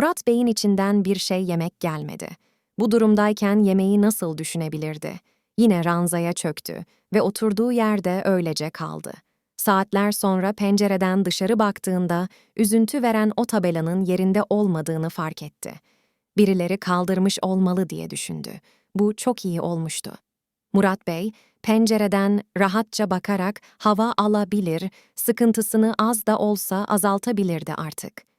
Murat Bey'in içinden bir şey yemek gelmedi. Bu durumdayken yemeği nasıl düşünebilirdi? Yine ranzaya çöktü ve oturduğu yerde öylece kaldı. Saatler sonra pencereden dışarı baktığında üzüntü veren o tabelanın yerinde olmadığını fark etti. Birileri kaldırmış olmalı diye düşündü. Bu çok iyi olmuştu. Murat Bey, pencereden rahatça bakarak hava alabilir, sıkıntısını az da olsa azaltabilirdi artık.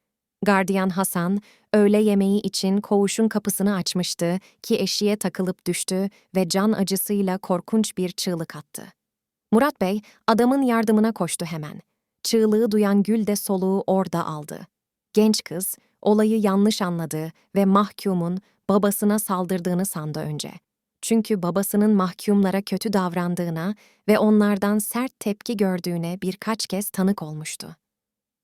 Gardiyan Hasan, öğle yemeği için koğuşun kapısını açmıştı ki eşiğe takılıp düştü ve can acısıyla korkunç bir çığlık attı. Murat Bey, adamın yardımına koştu hemen. Çığlığı duyan Gül de soluğu orada aldı. Genç kız, olayı yanlış anladı ve mahkumun babasına saldırdığını sandı önce. Çünkü babasının mahkumlara kötü davrandığına ve onlardan sert tepki gördüğüne birkaç kez tanık olmuştu.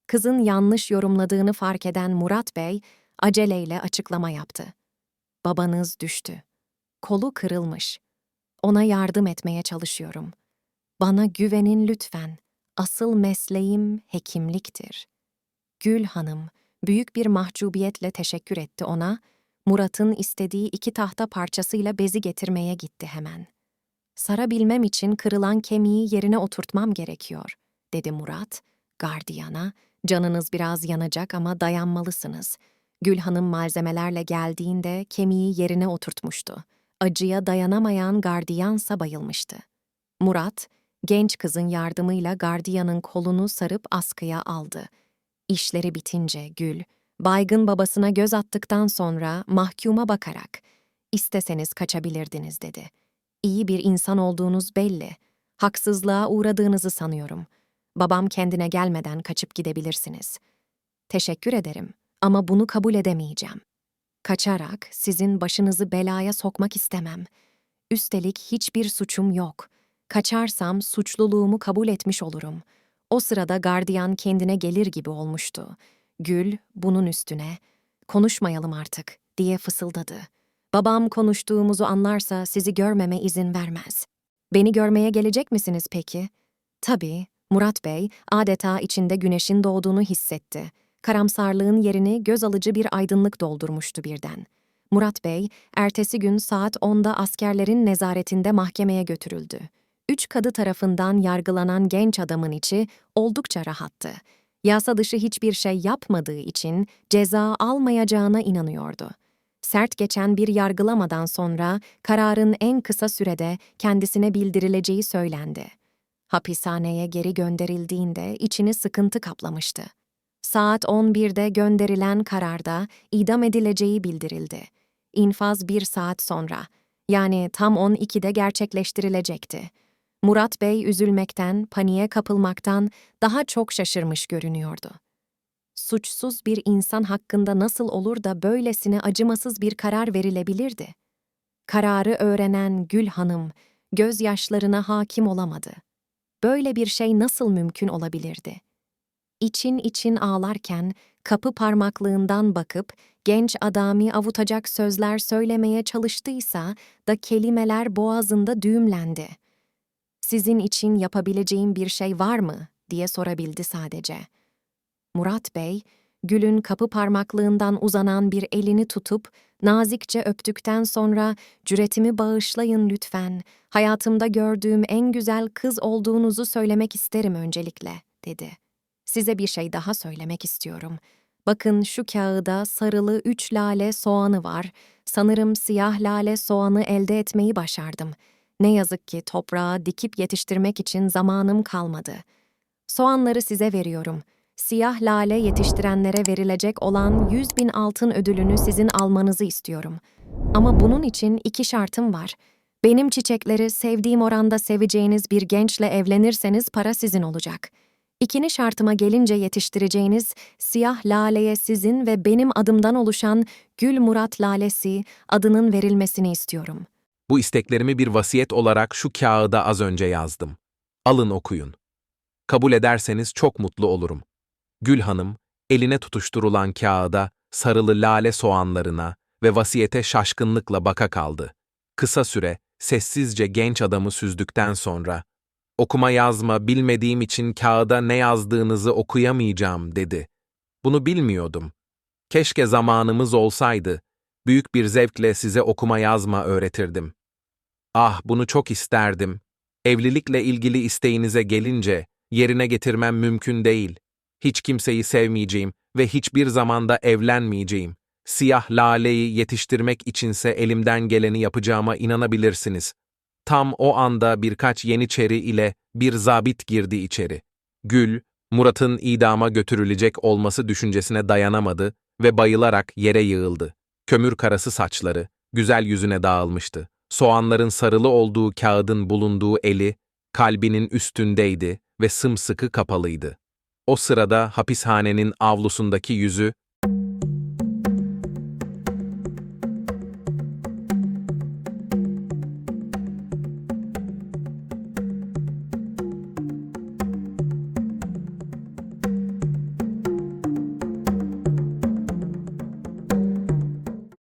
Kızın yanlış yorumladığını fark eden Murat Bey aceleyle açıklama yaptı. Babanız düştü. Kolu kırılmış. Ona yardım etmeye çalışıyorum. Bana güvenin lütfen. Asıl mesleğim hekimliktir. Gül Hanım büyük bir mahcubiyetle teşekkür etti ona. Murat'ın istediği iki tahta parçasıyla bezi getirmeye gitti hemen. Sarabilmem için kırılan kemiği yerine oturtmam gerekiyor, dedi Murat, gardiyana. Canınız biraz yanacak ama dayanmalısınız. Gül Hanım malzemelerle geldiğinde kemiği yerine oturtmuştu. Acıya dayanamayan gardiyansa bayılmıştı. Murat, genç kızın yardımıyla gardiyanın kolunu sarıp askıya aldı. İşleri bitince Gül, baygın babasına göz attıktan sonra mahkuma bakarak, "İsteseniz kaçabilirdiniz." dedi. İyi bir insan olduğunuz belli. Haksızlığa uğradığınızı sanıyorum. Babam kendine gelmeden kaçıp gidebilirsiniz. Teşekkür ederim ama bunu kabul edemeyeceğim. Kaçarak sizin başınızı belaya sokmak istemem. Üstelik hiçbir suçum yok. Kaçarsam suçluluğumu kabul etmiş olurum. O sırada gardiyan kendine gelir gibi olmuştu. Gül bunun üstüne konuşmayalım artık diye fısıldadı. Babam konuştuğumuzu anlarsa sizi görmeme izin vermez. Beni görmeye gelecek misiniz peki? Tabii. Murat Bey adeta içinde güneşin doğduğunu hissetti. Karamsarlığın yerini göz alıcı bir aydınlık doldurmuştu birden. Murat Bey, ertesi gün saat 10'da askerlerin nezaretinde mahkemeye götürüldü. Üç kadı tarafından yargılanan genç adamın içi oldukça rahattı. Yasa dışı hiçbir şey yapmadığı için ceza almayacağına inanıyordu. Sert geçen bir yargılamadan sonra kararın en kısa sürede kendisine bildirileceği söylendi. Hapishaneye geri gönderildiğinde içini sıkıntı kaplamıştı. Saat 11'de gönderilen kararda idam edileceği bildirildi. İnfaz bir saat sonra, yani tam 12'de gerçekleştirilecekti. Murat Bey üzülmekten, paniğe kapılmaktan daha çok şaşırmış görünüyordu. Suçsuz bir insan hakkında nasıl olur da böylesine acımasız bir karar verilebilirdi? Kararı öğrenen Gül Hanım gözyaşlarına hakim olamadı. Böyle bir şey nasıl mümkün olabilirdi? İçin için ağlarken kapı parmaklığından bakıp genç adamı avutacak sözler söylemeye çalıştıysa da kelimeler boğazında düğümlendi. Sizin için yapabileceğim bir şey var mı diye sorabildi sadece. Murat Bey, Gül'ün kapı parmaklığından uzanan bir elini tutup nazikçe öptükten sonra cüretimi bağışlayın lütfen. Hayatımda gördüğüm en güzel kız olduğunuzu söylemek isterim öncelikle, dedi. Size bir şey daha söylemek istiyorum. Bakın şu kağıda sarılı üç lale soğanı var. Sanırım siyah lale soğanı elde etmeyi başardım. Ne yazık ki toprağa dikip yetiştirmek için zamanım kalmadı. Soğanları size veriyorum.'' Siyah lale yetiştirenlere verilecek olan 100 bin altın ödülünü sizin almanızı istiyorum. Ama bunun için iki şartım var. Benim çiçekleri sevdiğim oranda seveceğiniz bir gençle evlenirseniz para sizin olacak. İkini şartıma gelince yetiştireceğiniz siyah laleye sizin ve benim adımdan oluşan Gül Murat Lalesi adının verilmesini istiyorum. Bu isteklerimi bir vasiyet olarak şu kağıda az önce yazdım. Alın okuyun. Kabul ederseniz çok mutlu olurum. Gül Hanım, eline tutuşturulan kağıda, sarılı lale soğanlarına ve vasiyete şaşkınlıkla baka kaldı. Kısa süre, sessizce genç adamı süzdükten sonra, okuma yazma bilmediğim için kağıda ne yazdığınızı okuyamayacağım dedi. Bunu bilmiyordum. Keşke zamanımız olsaydı. Büyük bir zevkle size okuma yazma öğretirdim. Ah, bunu çok isterdim. Evlilikle ilgili isteğinize gelince, yerine getirmem mümkün değil. Hiç kimseyi sevmeyeceğim ve hiçbir zamanda evlenmeyeceğim. Siyah laleyi yetiştirmek içinse elimden geleni yapacağıma inanabilirsiniz. Tam o anda birkaç yeniçeri ile bir zabit girdi içeri. Gül, Murat'ın idama götürülecek olması düşüncesine dayanamadı ve bayılarak yere yığıldı. Kömür karası saçları, güzel yüzüne dağılmıştı. Soğanların sarılı olduğu kağıdın bulunduğu eli, kalbinin üstündeydi ve sımsıkı kapalıydı. O sırada hapishanenin avlusundaki yüzü